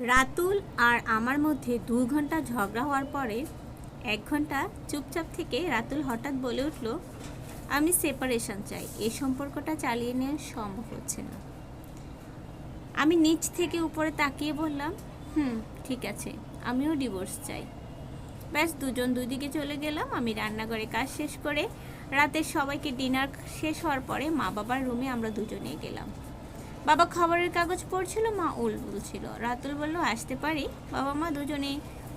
রাতুল আর আমার মধ্যে দু ঘণ্টা ঝগড়া হওয়ার পরে এক ঘণ্টা চুপচাপ থেকে রাতুল হঠাৎ বলে উঠল, আমি সেপারেশন চাই। এই সম্পর্কটা চালিয়ে নেওয়া সম্ভব হচ্ছে না। আমি নিচ থেকে উপরে তাকিয়ে বললাম, হুম, ঠিক আছে। আমিও ডিভোর্স চাই। ব্যাস, দুজন দুদিকে চলে গেলাম। আমি রান্নাঘরে কাজ শেষ করে রাতের সবাইকে ডিনার শেষ হওয়ার পরে মা বাবার রুমে আমরা দুজনেই গেলাম। বাবা খবরের কাগজ পড়ছিল, মা উল বলছিল। রাতুল বলল, আসতে পারি? বাবা মা দুজনে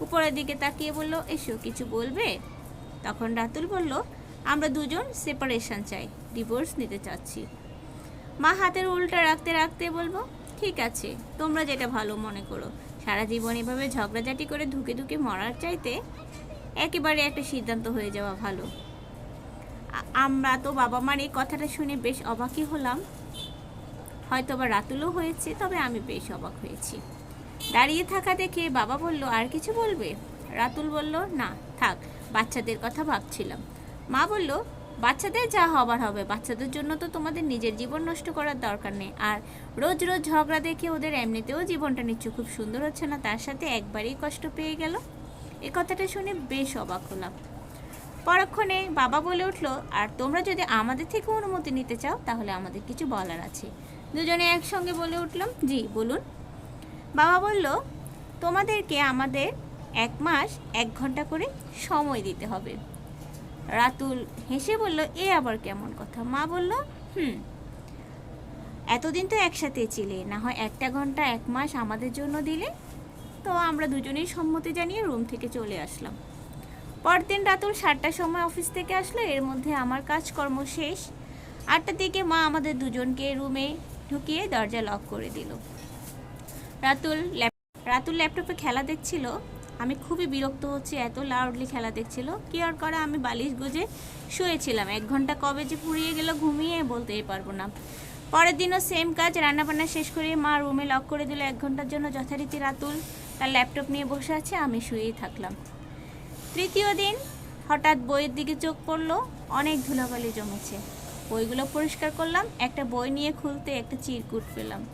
উপরের দিকে তাকিয়ে বলল, এসো, কিছু বলবে? তখন রাতুল বলল, আমরা দুজন সেপারেশন চাই ডিভোর্স নিতে চাচ্ছি। মা হাতের উল্টা রাখতে রাখতে বলব ঠিক আছে, তোমরা যেটা ভালো মনে করো। সারা জীবন এভাবে ঝগড়াঝাটি করে ধুকে ধুকে মরার চাইতে একেবারে একটা সিদ্ধান্ত হয়ে যাওয়া ভালো। আমরা তো বাবা মার এই কথাটা শুনে বেশ অবাকই হলাম। হয়তো বা রাতুলও হয়েছে, তবে আমি বেশ অবাক হয়েছি। দাঁড়িয়ে থাকা দেখে বাবা বলল, আর কিছু বলবে? রাতুল বলল, না, থাক, বাচ্চাদের কথা ভাবছিলাম। মা বলল, বাচ্চাদের যা হবার হবে, বাচ্চাদের জন্য তো তোমাদের নিজের জীবন নষ্ট করার দরকার নেই। আর রোজ রোজ ঝগড়া দেখে ওদের এমনিতেও জীবনটা নিশ্চয় খুব সুন্দর হচ্ছে না, তার সাথে একবারেই কষ্ট পেয়ে গেল? এ কথাটা শুনে বেশ অবাক হলাম। পরক্ষণে বাবা বলে উঠল, আর তোমরা যদি আমাদের থেকে অনুমতি নিতে চাও, তাহলে আমাদের কিছু বলার আছে। দুজনে একসঙ্গে বলে উঠলাম, জি, বলুন। বাবা বলল, তোমাদেরকে আমাদের এক মাস, এক ঘণ্টা করে সময় দিতে হবে। রাতুল হেসে বলল, এ আবার কেমন কথা? মা বলল, হুম, এতদিন তো একসাথে ছিলে, না হয় একটা ঘণ্টা, এক মাস আমাদের জন্য দিলে? তো আমরা দুজনেই সম্মতি জানিয়ে রুম থেকে চলে আসলাম। পরদিন রাতুল সাতটার সময় অফিস থেকে আসলো, এর মধ্যে আমার কাজকর্ম শেষ। আটটার দিকে মা আমাদের দুজনকে রুমে ঢুকিয়ে দরজা লক করে দিল। রাতুল ল্যাপ- রাতুল ল্যাপটপে খেলা দেখছিল। আমি খুবই বিরক্ত হচ্ছি, এত লাউডলি খেলা দেখছিল। কি আর করা, আমি বালিশ গুজে শুয়েছিলাম। এক ঘণ্টা কবে যে ফুরিয়ে গেল, ঘুমিয়ে বলতেই পারব না। পরের দিনও সেম কাজ, রান্নাবান্না শেষ করে মা রুমে লক করে দিল। এক ঘণ্টার জন্য যথারীতি রাতুল তার ল্যাপটপ নিয়ে বসে আছে, আমি শুয়েই থাকলাম। তৃতীয় দিন হঠাৎ বইয়ের দিকে চোখ পড়ল, অনেক ধুলাবালি জমেছে। বইগুলো পরিষ্কার করলাম, একটা বই নিয়ে খুলতে একটা চিরকুট পেলাম।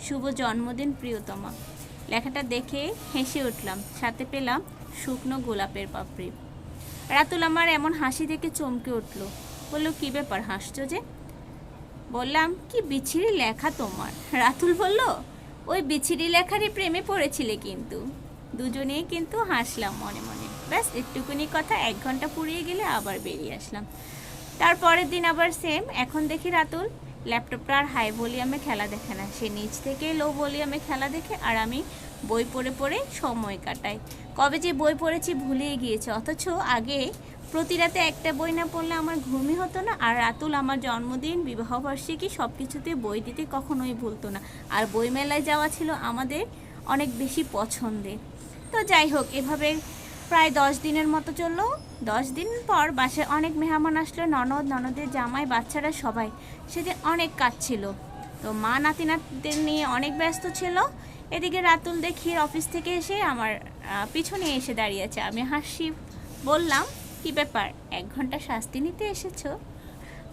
শুভ জন্মদিন, প্রিয়তমা। লেখাটা দেখে হেসে উঠলাম, সাথে পেলাম শুকনো গোলাপের পাপড়ি। রাতুল আমার এমন হাসি দেখে চমকে উঠল। বলল, কী ব্যাপার, হাসছো যে? বললাম, কি বিছিরি লেখা তোমার। রাতুল বলল, ওই বিছিরি লেখারই প্রেমে পড়েছিলে কিন্তু। দুজনেই কিন্তু হাসলাম মনে মনে। ব্যাস, একটুকুনি কথা, এক ঘণ্টা পুড়িয়ে গেলে আবার বেরিয়ে আসলাম। তারপরের দিন আবার সেম এখন দেখি রাতুল ল্যাপটপটা আর হাই ভলিউমে খেলা দেখে না। সে নিচ থেকে লো ভলিউমে খেলা দেখে আর আমি বই পড়ে পড়ে সময় কাটাই। কবে যে বই পড়েছি ভুলিয়ে গিয়েছে, অথচ আগে প্রতি রাতে একটা বই না পড়লে আমার ঘুমই হতো না। আর রাতুল আমার জন্মদিন বিবাহবার্ষিকী সব কিছুতে বই দিতে কখনোই ভুলতো না। আর বইমেলায় যাওয়া ছিল আমাদের অনেক বেশি পছন্দের। তো যাই হোক, এভাবে প্রায় দশ দিনের মতো চলল। দশ দিন পর বাসায় অনেক মেহমান আসলো, ননদ, ননদের জামাই, বাচ্চারা সবাই। সেদিন অনেক কাজ ছিল। তো মা নাতি নাতিদের নিয়ে অনেক ব্যস্ত ছিল। এদিকে রাতুল দেখি অফিস থেকে এসে আমার পিছনে এসে দাঁড়িয়েছে আমি হাসি বললাম, কি ব্যাপার? এক ঘণ্টা শাস্তি নিতে এসেছ?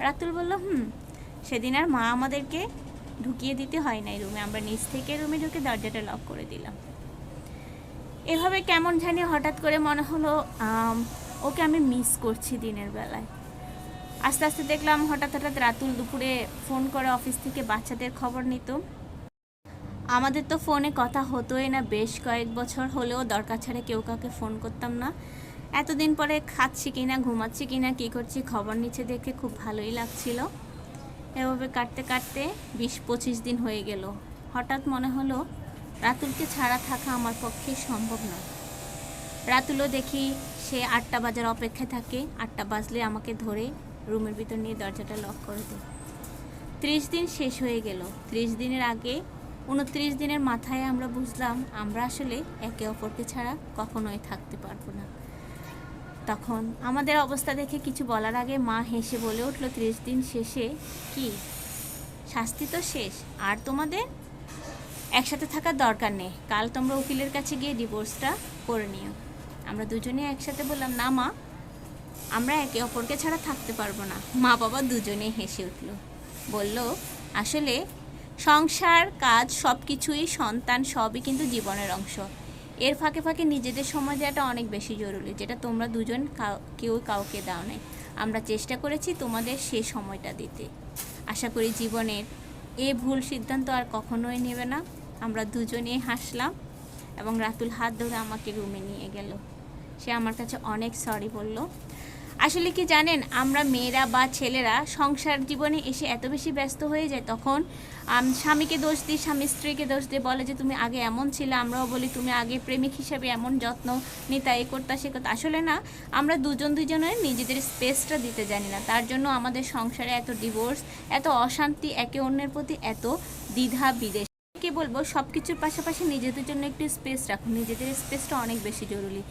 রাতুল বলল, হুম, সেদিন আর মা আমাদেরকে ঢুকিয়ে দিতে হয় নাই রুমে। আমরা নিচ থেকে রুমে ঢুকে দরজাটা লক করে দিলাম। এভাবে কেমন জানি হঠাৎ করে মনে হলো ওকে আমি মিস করছি দিনের বেলায়। আস্তে আস্তে দেখলাম হঠাৎ হঠাৎ রাতুল দুপুরে ফোন করে অফিস থেকে বাচ্চাদের খবর নিত। আমাদের তো ফোনে কথা হতোই না, বেশ কয়েক বছর হলেও দরকার ছাড়া কেউ কাউকে ফোন করতাম না। এতদিন পরে খাচ্ছি কিনা, ঘুমাচ্ছি কিনা, কী করছি খবর নিচে দেখে খুব ভালোই লাগছিল। এভাবে কাটতে কাটতে বিশ পঁচিশ দিন হয়ে গেল। হঠাৎ মনে হলো রাতুলকে ছাড়া থাকা আমার পক্ষে সম্ভব নয়। রাতুলও দেখি সে আটটা বাজার অপেক্ষায় থাকে। আটটা বাজলে আমাকে ধরে রুমের ভিতর নিয়ে দরজাটা লক করে দেয়। ত্রিশ দিন শেষ হয়ে গেল। ত্রিশ দিনের আগে, উনত্রিশ দিনের মাথায় আমরা বুঝলাম, আমরা আসলে একে অপরকে ছাড়া কখনোই থাকতে পারব না। তখন আমাদের অবস্থা দেখে কিছু বলার আগে মা হেসে বলে উঠল, ত্রিশ দিন শেষে কি? শাস্তি তো শেষ। আর তোমাদের? একসাথে থাকার দরকার নেই। কাল তোমরা উকিলের কাছে গিয়ে ডিভোর্সটা করে নিও। আমরা দুজনেই একসাথে বললাম, না মা, আমরা একে অপরকে ছাড়া থাকতে পারব না। মা বাবা দুজনেই হেসে উঠল। বলল, আসলে সংসার, কাজ সব কিছুই সন্তান, সবই কিন্তু জীবনের অংশ। এর ফাঁকে ফাঁকে নিজেদের সময় দেওয়াটা অনেক বেশি জরুরি, যেটা তোমরা দুজন কেউ কাউকে দাও নাই। আমরা চেষ্টা করেছি তোমাদের সে সময়টা দিতে। আশা করি জীবনের এ ভুল সিদ্ধান্ত আর কখনোই নেবে না। আমরা দুজনেই হাসলাম এবং রাতুল হাত ধরে আমাকে রুমে নিয়ে গেল। সে আমার কাছে অনেক সরি বলল। আসলে কি জানেন, আমরা মেয়েরা বা ছেলেরা সংসার জীবনে এসে এত বেশি ব্যস্ত হয়ে যায়, তখন স্বামীকে দোষ দিই, স্বামী স্ত্রীকে দোষ দিয়ে বলে যে, তুমি আগে এমন ছিলে, আমরাও বলি তুমি আগে প্রেমিক হিসাবে এমন যত্ন নিতা, এ করতা, সে করতা। আসলে না, আমরা দুজন দুজনের নিজেদের স্পেসটা দিতে জানি না। তার জন্য আমাদের সংসারে এত ডিভোর্স এত অশান্তি, একে অন্যের প্রতি এত দ্বিধা, বিদেশ কে বলব সব কিছুর পাশাপাশি নিজেদের জন্য একটু স্পেস রাখুন নিজেদের স্পেসটা অনেক বেশি জরুরি।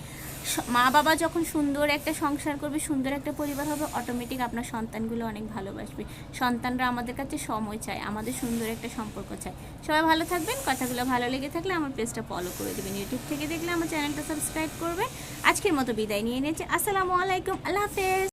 মা বাবা যখন সুন্দর একটা সংসার করবে, সুন্দর একটা পরিবার হবে অটোমেটিক আপনার সন্তানগুলো অনেক ভালোবাসবে। সন্তানরা আমাদের কাছে সময় চায়, আমাদের সুন্দর একটা সম্পর্ক চায়। সবাই ভালো থাকবেন, কথাগুলো ভালো লেগে থাকলে আমার পেজটা ফলো করে দেবেন। ইউটিউব থেকে দেখলে আমার চ্যানেলটা সাবস্ক্রাইব করবে। আজকের মতো বিদায় নিয়ে নিয়েছি। আসসালামু আলাইকুম, আল্লাহ হাফেজ।